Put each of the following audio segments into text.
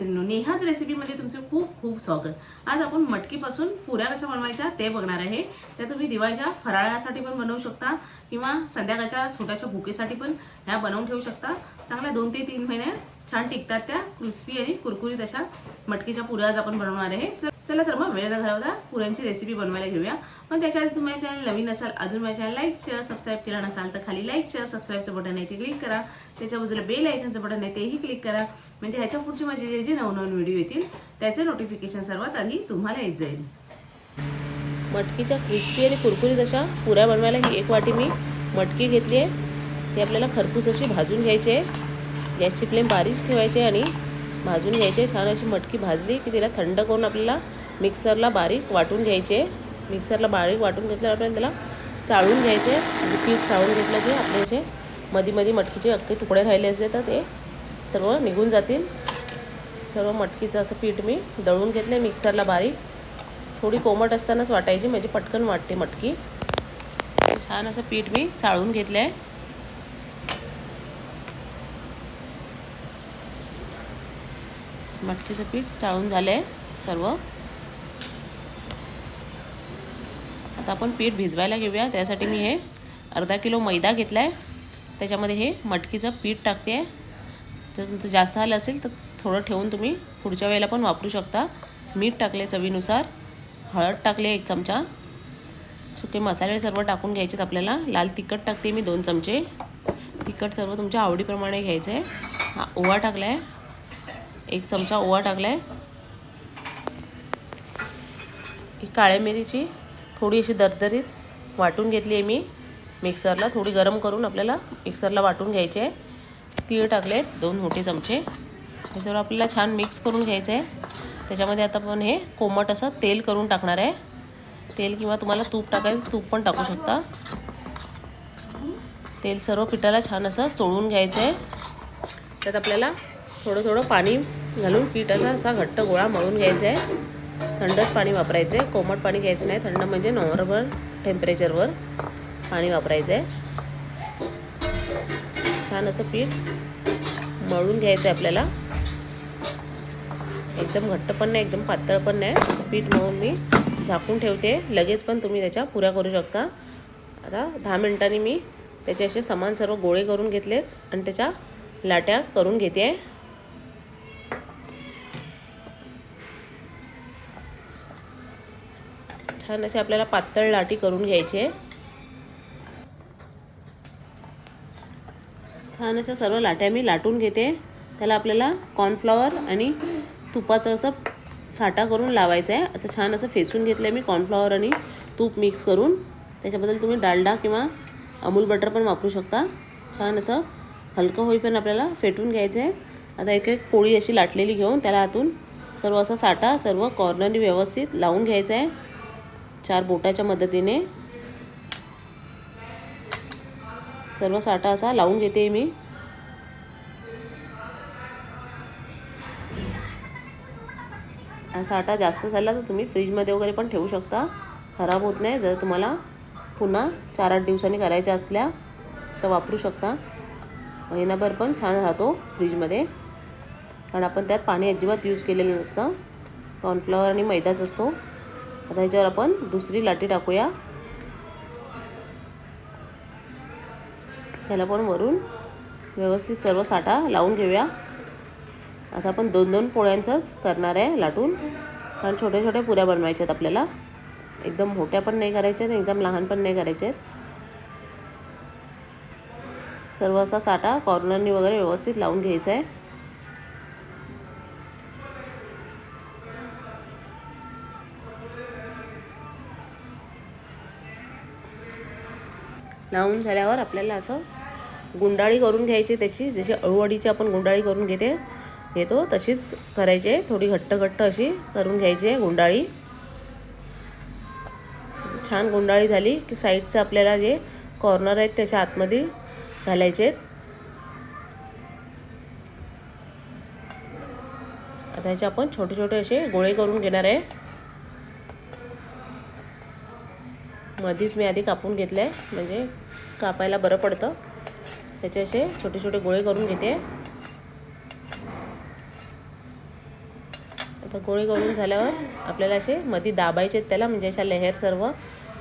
नेहाच रेसिपीमध्ये तुमचं खूप खूप स्वागत. आज आपण मटकीपासून पुऱ्या कशा बनवायच्या ते बघणार आहे. त्या तुम्ही दिवाळीच्या फराळासाठी पण बनवू शकता किंवा संध्याकाळच्या छोट्याशा भुकेसाठी पण ह्या बनवून ठेवू शकता. चांगल्या दोन ते तीन महिने छान टिकतात त्या क्रिस्पी आणि कुरकुरीत अशा मटकीच्या पुऱ्या आज आपण बनवणार आहे. चला तर मग वेळ न घालवता पुऱ्यांची रेसिपी बनवायला घेऊया. पण त्याच्या आधी तुम्ही चॅनल नवीन असाल अजून माझ्या चॅनल लाईक शेअर सबस्क्राईब केला नसाल तर खाली लाईक शेअर सबस्क्राईबचं बटन आहे ते क्लिक करा. त्याच्या बाजूला बेल आयकनचं बटन आहे तेही क्लिक करा. म्हणजे ह्याच्या पुढचे माझे जे जे नवनवीन व्हिडिओ येतील त्याचे नोटिफिकेशन सर्वात आधी तुम्हाला येत जाईल. मटकीच्या क्रिस्पी आणि कुरकुरीत अशा पुऱ्या बनवायला ही एक वाटी मी मटकी घेतली आहे. ती आपल्याला खरपूस अशी भाजून घ्यायची आहे. गॅसची फ्लेम बारीक ठेवायची आहे आणि भाजून घ्यायची आहे. छान अशी मटकी भाजली की तिला थंड करून आपल्याला मिक्सरला बारीक वाटून घ्यायचे. मिक्सरला बारीक वाटून घेतल्यावर आपल्याला त्याला चाळून घ्यायचे. म्हणजे पीठ चाळून घेतलं की आपले जे मध्ये मध्ये मटकीचे अख्खे तुकडे राहिले असले तर ते सर्व निघून जातील. सर्व मटकीचं असं पीठ मी दळून घेतलं मिक्सरला बारीक. थोडी कोमट असतानाच वाटायची म्हणजे पटकन वाटते मटकी. छान असं पीठ मी चाळून घेतलं आहे मटकीचं पीठ चाळून झालं आहे सर्व. आता आपण पीठ भिजवायला घेऊया. त्यासाठी मी हे अर्धा किलो मैदा घेतला आहे त्याच्यामध्ये हे मटकीचं पीठ टाकते. आहे तर तुमचं जास्त आलं असेल तर थोडं ठेवून तुम्ही पुढच्या वेळेला पण वापरू शकता. मीठ टाकले चवीनुसार. हळद टाकले एक चमचा. सुके मसाले सर्व टाकून घ्यायचेत आपल्याला. लाल तिखट टाकते मी दोन चमचे. तिखट सर्व तुमच्या आवडीप्रमाणे घ्यायचं आहे हा ओवा टाकला आहे एक चमचा ओवा टाकला आहे काळ्या मिरीची थोडी अशी दरदरीत वाटून घेतली आहे मी मिक्सरला. थोडी गरम करून आपल्याला मिक्सरला वाटून घ्यायचे आहे. तीळ टाकले आहेत दोन मोठे चमचे. हे सर्व आपल्याला छान मिक्स करून घ्यायचं आहे. त्याच्यामध्ये आता आपण हे कोमट असं तेल करून टाकणार आहे. तेल किंवा तुम्हाला तूप टाकायचं तूप पण टाकू शकता. तेल सर्व पिठाला छान असं चोळून घ्यायचं आहे. त्यात आपल्याला थोडं थोडं पाणी घालून पिठाचा असा घट्ट गोळा मळून घ्यायचा आहे. थंडच पाणी वापरायचं आहे कोमट पाणी घ्यायचं नाही. थंड म्हणजे नॉर्मल टेम्परेचरवर पाणी वापरायचं. आहे छान असं पीठ मळून घ्यायचं आहे आपल्याला. एकदम घट्ट पण नाही एकदम पातळ पण नाही. असं पीठ मळून मी झाकून ठेवते. लगेच पण तुम्ही त्याच्या पुऱ्या करू शकता. आता दहा मिनिटांनी मी त्याचे असे समान सर्व गोळे करून घेतलेत आणि त्याच्या लाट्या करून घेते. आहे छान असे आपल्याला पातळ लाटी करून घ्यायची. आहे छान अशा सर्व लाट्या मी लाटून घेते. त्याला आपल्याला कॉर्नफ्लॉवर आणि तुपाचं असं साठा करून लावायचं आहे असं छान असं फेसून घेतलं आहे मी कॉर्नफ्लॉवर आणि तूप मिक्स करून. त्याच्याबद्दल तुम्ही डालडा किंवा अमूल बटर पण वापरू शकता. छान असं हलकं होईपर्यंत आपल्याला फेटून घ्यायचं आहे आता एक एक पोळी अशी लाटलेली घेऊन त्याला आतून सर्व असा साठा सर्व कॉर्नरनी व्यवस्थित लावून घ्यायचा आहे चार बोटाच्या मदतीने. सर्व साठा असा लावून घेते मी. साठा जास्त झाला तर तुम्ही फ्रीजमध्ये वगैरे पण ठेवू शकता. खराब होत नाही. जर तुम्हाला पुन्हा चार आठ दिवसांनी करायच्या असल्या तर वापरू शकता. महिनाभर पण छान राहतो फ्रीजमध्ये. कारण आपण त्यात पाणी अजिबात यूज केलेलं नसतं. कॉर्नफ्लॉवर आणि मैदाच असतो. आता ह्याच्यावर आपण दुसरी लाटी टाकूया. त्याला पण वरून व्यवस्थित सर्व साठा लावून घेऊया. आता आपण दोन दोन पोळ्यांचंच करणार आहे लाटून. कारण छोट्या छोट्या पुऱ्या बनवायच्यात आपल्याला. एकदम मोठ्या पण नाही करायच्या आहेत एकदम लहान पण नाही करायच्यात. सर्व असा साठा कॉर्नरनी वगैरे व्यवस्थित लावून घ्यायचा आहे. लावून झाल्यावर आपल्याला असं गुंडाळी करून घ्यायची त्याची जशी अळूवडीची आपण गुंडाळी करून घेते घेतो तशीच करायची आहे. थोडी घट्ट घट्ट अशी करून घ्यायची आहे गुंडाळी. छान गुंडाळी झाली की साईडचं आपल्याला जे कॉर्नर आहेत त्याच्या आतमध्ये घालायचे आहेत. आता ह्याचे आपण छोटे छोटे असे गोळे करून घेणार आहे. मधीच मी आधी कापून घेतलं आहे म्हणजे कापायला बरं पडतं. त्याचे असे छोटे छोटे गोळे करून घेते. आता गोळे करून झाल्यावर आपल्याला असे मध्ये दाबायचे आहेत त्याला म्हणजे अशा लेहर सर्व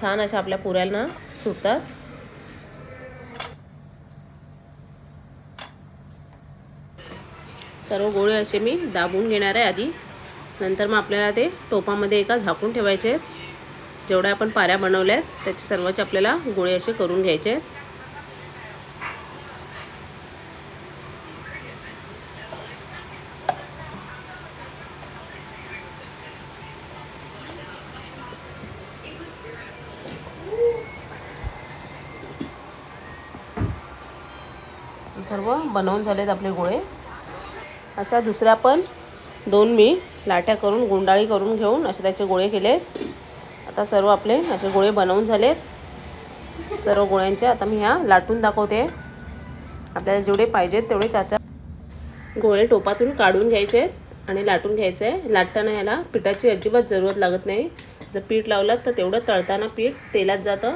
छान अशा आपल्या पुऱ्यांना सुटतात. सर्व गोळे असे मी दाबून घेणार आहे आधी. नंतर मग आपल्याला ते टोपामध्ये एका झाकून ठेवायचे आहेत. जेवढ्या आपण पाऱ्या बनवल्या आहेत त्याचे सर्वचे आपल्याला गोळे असे करून घ्यायचे आहेत. सर्व बनवून झालेत आपले गोळे. अशा दुसऱ्या पण दोन मी लाट्या करून गुंडाळी करून घेऊन असे त्याचे गोळे केलेत. आता सर्व आपले असे गोळे बनवून झालेत. सर्व गोळ्यांचे आता मी ह्या लाटून दाखवते. आपल्याला जेवढे पाहिजेत तेवढे चाचा गोळे टोपातून काढून घ्यायचे आणि लाटून घ्यायचे. आहे लाटताना ह्याला पिठाची अजिबात जरूरत लागत नाही. जर पीठ लावलं तर तेवढं तळताना पीठ तेलात जातं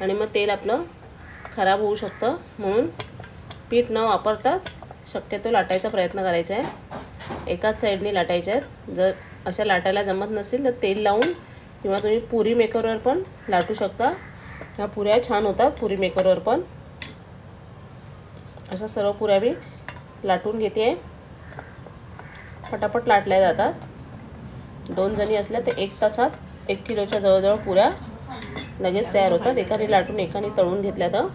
आणि मग तेल आपलं खराब होऊ शकतं. म्हणून पीठ न वापरताच शक्यतो लाटायचा प्रयत्न करायचा आहे. एकाच साईडने लाटायच्या आहेत. जर अशा लाटायला जमत नसेल तर तेल लावून किंवा तुम्ही पुरी मेकरवर पण लाटू शकता. ह्या पुऱ्या छान होतात पुरी मेकरवर पण. अशा सर्व पुऱ्या मी लाटून घेते. आहे पटापट लाटल्या जातात. दोन जणी असल्या तर एक तासात एक किलोच्या जवळजवळ पुऱ्या लगेच तयार होतात. एकाने लाटून एकाने तळून घेतल्या तर.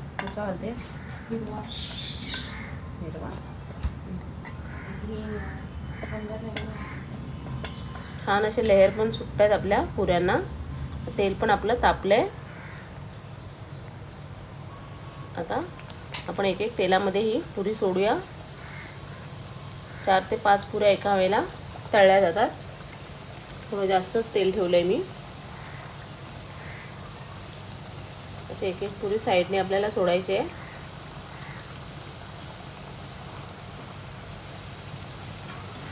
छान असे लेअर पण सुटत आहेत आपल्या पुऱ्यांना. तेल पण आपलं तापलं आहे आता आपण एक एक तेलामध्ये ही पुरी सोडूया. चार ते पाच पुऱ्या एका वेळेला तळल्या जातात. थोडं जास्तच तेल ठेवलं आहे मी. असे एक एक पुरी साईडने आपल्याला सोडायची आहे.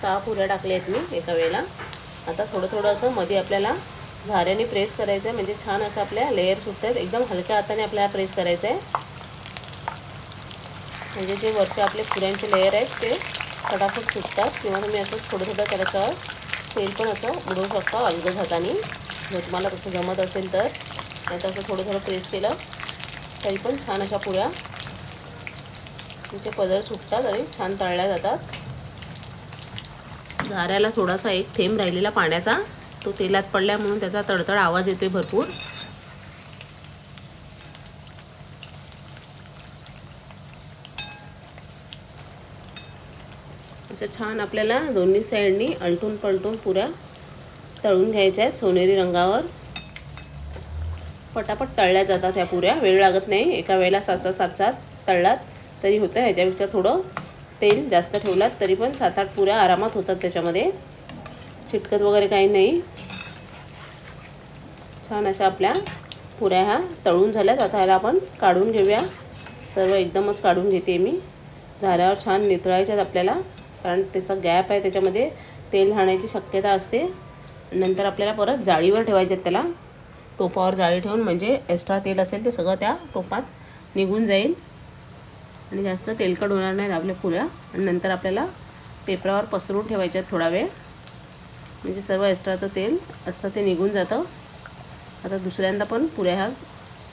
सहा पुऱ्या टाकल्या आहेत मी एका वेळेला. आता थोडं थोडं असं मध्ये आपल्याला झाऱ्याने प्रेस करायचं आहे म्हणजे छान असं आपल्या लेअर सुटत आहेत एकदम हलक्या हाताने आपल्याला प्रेस करायचं आहे म्हणजे जे वरचे आपले पुऱ्यांचे लेअर आहेत ते फटाफट सुटतात. किंवा तुम्ही असं थोडं थोडं त्याच्यावर तेल पण असं उडवू शकता अलगद हाताने जर तुम्हाला तसं जमत असेल तर. नाही तर असं थोडं थोडं प्रेस केलं तरी पण छान अशा पुऱ्या तिचे पदर सुटतात आणि छान तळल्या जातात. झाऱ्याला थोडासा एक थेंब राहिलेला पाण्याचा. तो तेलात पडल्या म्हणून त्याचा तडतड आवाज येतोय भरपूर. असं छान आपल्याला दोन्ही साईडनी अलटून पलटून पुऱ्या तळून घ्यायच्या आहेत सोनेरी रंगावर. पटापट तळल्या जातात ह्या पुऱ्या. वेळ लागत नाही. एका वेळेला सात सात सात सात तळलात तरी होतं. ह्याच्यापेक्षा थोडं तेल जास्त ठेवलात तरी पण सात आठ पुऱ्या आरामात होतात त्याच्यामध्ये. चिटकत वगैरे काही नाही. छान अशा आपल्या पुऱ्या ह्या तळून झाल्यात. आता ह्याला आपण काढून घेऊया. सर्व एकदमच काढून घेते मी. झाल्यावर छान नितळायच्यात आपल्याला कारण त्याचा गॅप आहे त्याच्यामध्ये. तेल राहण्याची शक्यता असते. नंतर आपल्याला परत जाळीवर ठेवायचे आहेत त्याला. टोपावर जाळी ठेवून म्हणजे एक्स्ट्रा तेल असेल ते सगळं त्या टोपात निघून जाईल. आणि जास्त तेलकट होणार नाहीत आपल्या पुऱ्या. आणि नंतर आपल्याला पेपरावर पसरून ठेवायच्यात थोडा वेळ. म्हणजे सर्व एक्स्ट्राचं तेल असतं ते निघून जातं. आता दुसऱ्यांदा पण पुऱ्या ह्या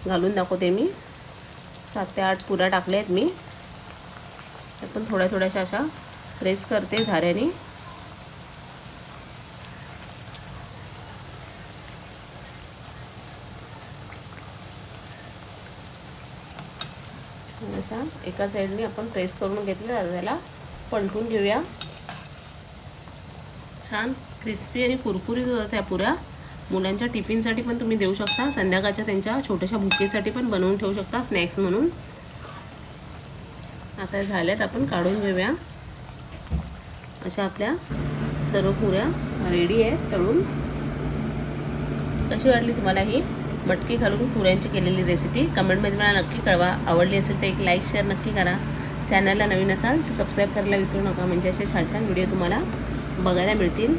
घालून दाखवते मी. सात ते आठ पुऱ्या टाकल्या आहेत मी. त्या पण थोड्या थोड्याशा अशा प्रेस करते झाऱ्याने. अशा एका साईडने आपण प्रेस करून घेतलं त्याला पलटून घेऊया. छान क्रिस्पी आणि कुरकुरीत होतात त्या पुऱ्या. मुलांच्या टिफिनसाठी पण तुम्ही देऊ शकता. संध्याकाळच्या त्यांच्या छोट्याशा भुकेसाठी पण बनवून ठेवू शकता स्नॅक्स म्हणून. आता झाल्यात आपण काढून घेऊया. अशा आपल्या सर्व पुऱ्या रेडी आहेत तळून. कशी वाटली तुम्हाला ही? मटकी घालून पुऱ्यांची केलेली रेसिपी कमेंटमध्ये मला नक्की कळवा. आवडली असेल तर एक लाईक शेअर नक्की करा. चॅनलला नवीन असाल तर सबस्क्राईब करायला विसरू नका. म्हणजे असे छान छान व्हिडिओ तुम्हाला बघायला मिळतील.